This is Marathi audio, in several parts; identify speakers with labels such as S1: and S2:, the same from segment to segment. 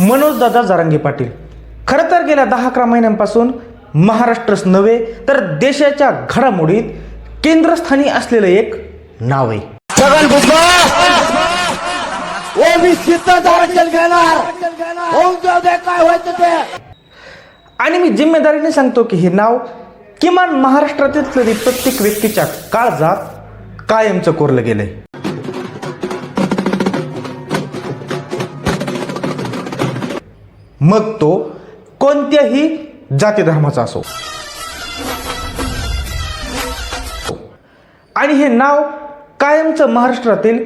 S1: मनोजदादा जारांगे पाटील. खरं तर गेल्या दहा अकरा महिन्यांपासून महाराष्ट्रच नव्हे तर देशाच्या घडामोडीत केंद्रस्थानी असलेलं एक नाव आहे.
S2: छगन
S1: आणि मी जिम्मेदारीने सांगतो की हे नाव किमान महाराष्ट्रातील तरी प्रत्येक व्यक्तीच्या काळजात कायमचं कोरलं गेलंय. मग तो कोणत्याही जाती धर्माचा असो. आणि हे नाव कायमचं महाराष्ट्रातील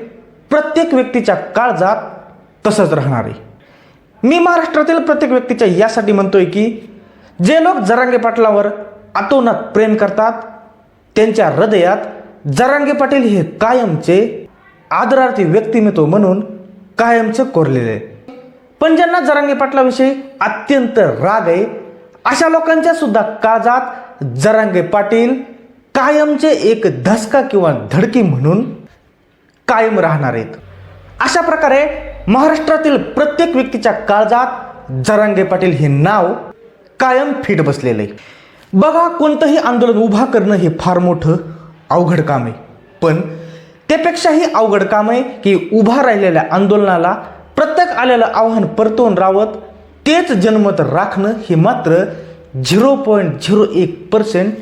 S1: प्रत्येक व्यक्तीच्या काळजात तसंच राहणार आहे. मी महाराष्ट्रातील प्रत्येक व्यक्तीच्या यासाठी म्हणतोय की जे लोक जरांगे पाटलावर आतोनात प्रेम करतात त्यांच्या हृदयात जरांगे पाटील हे कायमचे आदरार्थी व्यक्तिमत्व म्हणून कायमचं कोरलेले आहे पण ज्यांना जरांगे पाटलाविषयी अत्यंत राग आहे अशा लोकांच्या सुद्धा काळजात जरांगे पाटील कायमचे एक धसका किंवा धडकी म्हणून कायम राहणार आहेत. अशा प्रकारे महाराष्ट्रातील प्रत्येक व्यक्तीच्या काळजात जरांगे पाटील हे नाव कायम फिट बसलेलं आहे. बघा कोणतंही आंदोलन उभा करणं हे फार मोठं अवघड काम आहे. पण त्यापेक्षाही अवघड काम आहे की उभा राहिलेल्या आंदोलनाला प्रत्येक आलेलं आव्हान परतवून रावत तेच जनमत राखणं हे मात्र झिरो पॉईंट झिरो एक पर्सेंट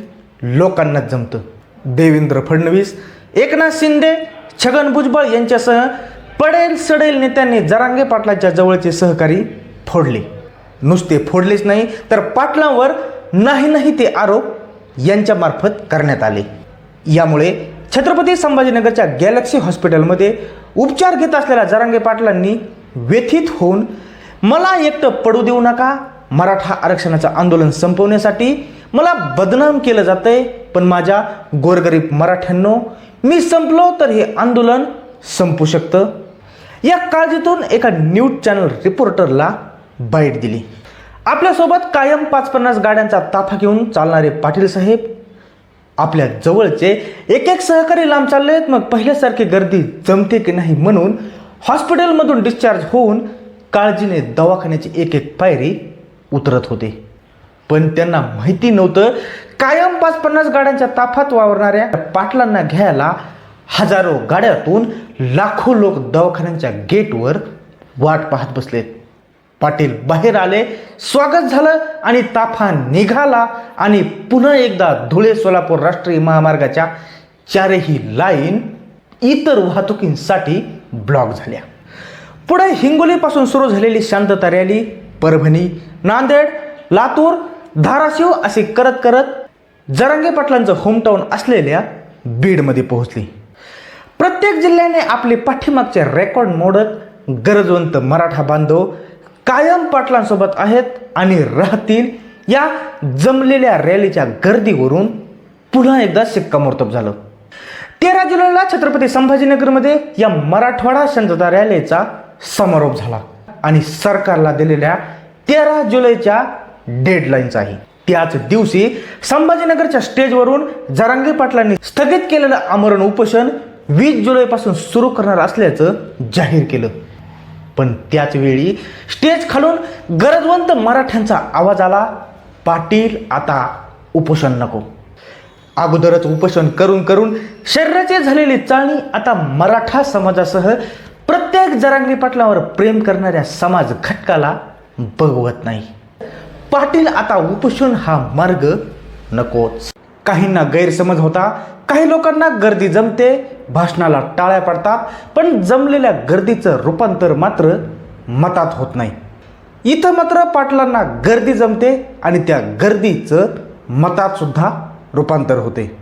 S1: लोकांना जमतं. देवेंद्र फडणवीस एकनाथ शिंदे छगन भुजबळ यांच्यासह पडेल सडेल नेत्यांनी जरांगे पाटलाच्या जवळचे सहकारी फोडले. नुसते फोडलेच नाही तर पाटलांवर नाही नाही ते आरोप यांच्यामार्फत करण्यात आले. यामुळे छत्रपती संभाजीनगरच्या गॅलेक्सी हॉस्पिटलमध्ये उपचार घेत असलेल्या जरांगे पाटलांनी व्यथित होऊन मला एकटं पडू देऊ नका. मराठा आरक्षणाचं आंदोलन संपवण्यासाठी मला बदनाम केलं जातंय. पण माझ्या गोरगरीब मराठ्यांनो मी संपलो तर हे आंदोलन संपू शकतं. या काळजीतून एका न्यूज चॅनल रिपोर्टरला बाईट दिली. आपल्यासोबत कायम पाच पन्नास गाड्यांचा ताफा घेऊन चालणारे पाटील साहेब आपल्या जवळचे एक एक सहकारी लांब चालले आहेत मग पहिल्यासारखी गर्दी जमते की नाही म्हणून हॉस्पिटलमधून डिस्चार्ज होऊन काळजीने दवाखान्याची एक एक पायरी उतरत होते. पण त्यांना माहिती नव्हतं कायम पाच पन्नास गाड्यांच्या ताफात वावरणाऱ्या पाटलांना घ्यायला हजारो गाड्यातून लाखो लोक दवाखान्यांच्या गेटवर वाट पाहत बसलेत. पाटील बाहेर आले स्वागत झालं आणि ताफा निघाला आणि पुन्हा एकदा धुळे सोलापूर राष्ट्रीय महामार्गाच्या चारही लाईन इतर वाहतुकींसाठी ब्लॉक झाल्या. पुढे हिंगोलीपासून सुरू झालेली शांतता रॅली परभणी नांदेड लातूर धाराशिव असे करत करत जरांगे पाटलांचं होमटाऊन असलेल्या बीडमध्ये पोहोचली. प्रत्येक जिल्ह्याने आपले पाठीमागचे रेकॉर्ड मोडत गरजवंत मराठा बांधव कायम पाटलांसोबत आहेत आणि राहतील या जमलेल्या रॅलीच्या गर्दीवरून पुन्हा एकदा शिक्कामोर्तब झालं. तेरा जुलैला छत्रपती संभाजीनगरमध्ये या मराठवाडा शांतता रॅलीचा समारोप झाला आणि सरकारला दिलेल्या तेरा जुलैच्या डेडलाईनचाही आहे त्याच दिवशी संभाजीनगरच्या स्टेजवरून जरांगी पाटलांनी स्थगित केलेलं आमरण उपोषण वीस जुलैपासून सुरू करणार असल्याचं जाहीर केलं. पण त्याच वेळी स्टेज खालून गरजवंत मराठ्यांचा आवाज आला पाटील आता उपोषण नको. अगोदरच उपोषण करून करून शरीराची झालेली चाळणी आता मराठा समाजासह प्रत्येक जरांगी पाटलावर प्रेम करणाऱ्या समाज घटकाला बघवत नाही. पाटील आता उपोषण हा मार्ग नकोच. काहींना गैरसमज होता काही लोकांना गर्दी जमते भाषणाला टाळ्या पडतात पण जमलेल्या गर्दीचं रूपांतर मात्र मतात होत नाही. इथं मात्र पाटलांना गर्दी जमते आणि त्या गर्दीचं मतात सुद्धा रूपांतर होते.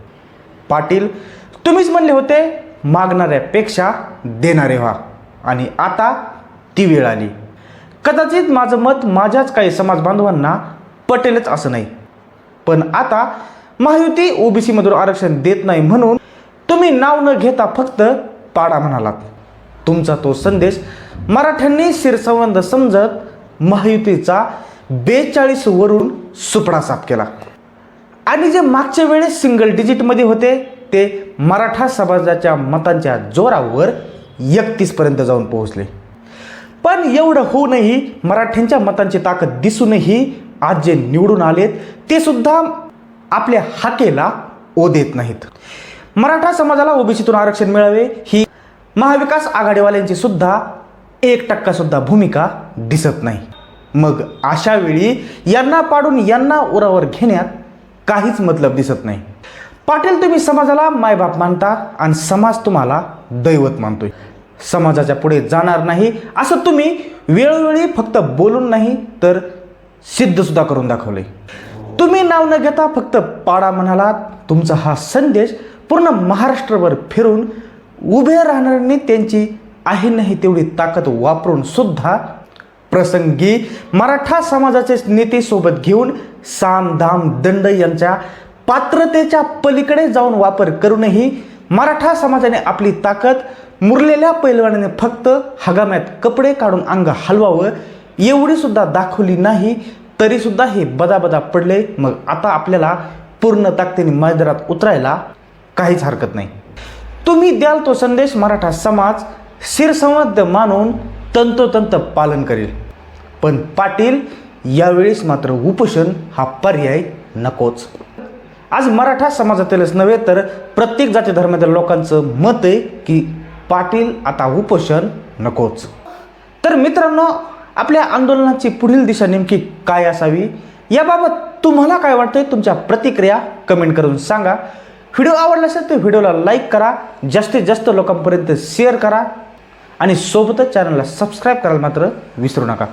S1: पाटील तुम्हीच म्हणले होते मागणाऱ्यापेक्षा देणारे व्हा. आणि आता ती वेळ आली. कदाचित माझं मत माझ्याच काही समाज बांधवांना पटेलच असं नाही. पण आता महायुती ओबीसीमधून आरक्षण देत नाही म्हणून तुम्ही नाव न घेता फक्त पाडा म्हणालात. तुमचा तो संदेश मराठ्यांनी शिरसंबंध समजत महायुतीचा बेचाळीस वरून सुपडा साफ केला. आणि जे मागच्या वेळेस सिंगल डिजिटमध्ये होते ते मराठा समाजाच्या मतांच्या जोरावर एकतीसपर्यंत जाऊन पोहोचले. पण एवढं होऊनही मराठ्यांच्या मतांची ताकद दिसूनही आज जे निवडून आलेत ते सुद्धा आपल्या हाकेला ओ देत नाहीत. मराठा समाजाला ओबीसीतून आरक्षण मिळावे ही महाविकास आघाडीवाल्यांची सुद्धा एक टक्का सुद्धा भूमिका दिसत नाही. मग अशा वेळी यांना पाडून यांना उरावर घेण्यात काहीच मतलब दिसत नाही. पाटील तुम्ही समाजाला मायबाप मानता आणि समाज तुम्हाला दैवत मानतोय. समाजाच्या पुढे जाणार नाही असं तुम्ही वेळोवेळी फक्त बोलून नाही तर सिद्ध सुद्धा करून दाखवले तुम्ही नाव न घेता फक्त पाडा म्हणालात. तुमचा हा संदेश पूर्ण महाराष्ट्रभर फिरून उभे राहणाऱ्यांनी त्यांची आहे नाही तेवढी ताकद वापरून सुद्धा प्रसंगी मराठा समाजाचे नेते सोबत घेऊन साम दाम दंड यांच्या पात्रतेच्या पलीकडे जाऊन वापर करूनही मराठा समाजाने आपली ताकद मुरलेल्या पैलवानाने फक्त हगाम्यात कपडे काढून अंग हलवावं एवढी सुद्धा दाखवली नाही तरी सुद्धा हे बदाबदा पडले. मग आता आपल्याला पूर्ण ताकदीने मैदानात उतरायला काहीच हरकत नाही. तुम्ही द्याल तो संदेश मराठा समाज शिरसंवाद मानून तंतोतंत पालन करेल. पण पाटील यावेळेस मात्र उपोषण हा पर्याय नकोच. आज मराठा समाजातीलच नव्हे तर प्रत्येक जाती धर्मातील लोकांचं मत आहे की पाटील आता उपोषण नकोच. तर मित्रांनो आपल्या आंदोलनाची पुढील दिशा नेमकी काय असावी? याबाबत तुम्हाला काय वाटतंय? तुमच्या प्रतिक्रिया कमेंट करून सांगा. व्हिडिओ आवडला असेल तर व्हिडिओला लाईक करा जास्तीत जास्त लोकांपर्यंत शेअर करा आणि सोबतच चॅनलला सबस्क्राईब करायला मात्र विसरू नका.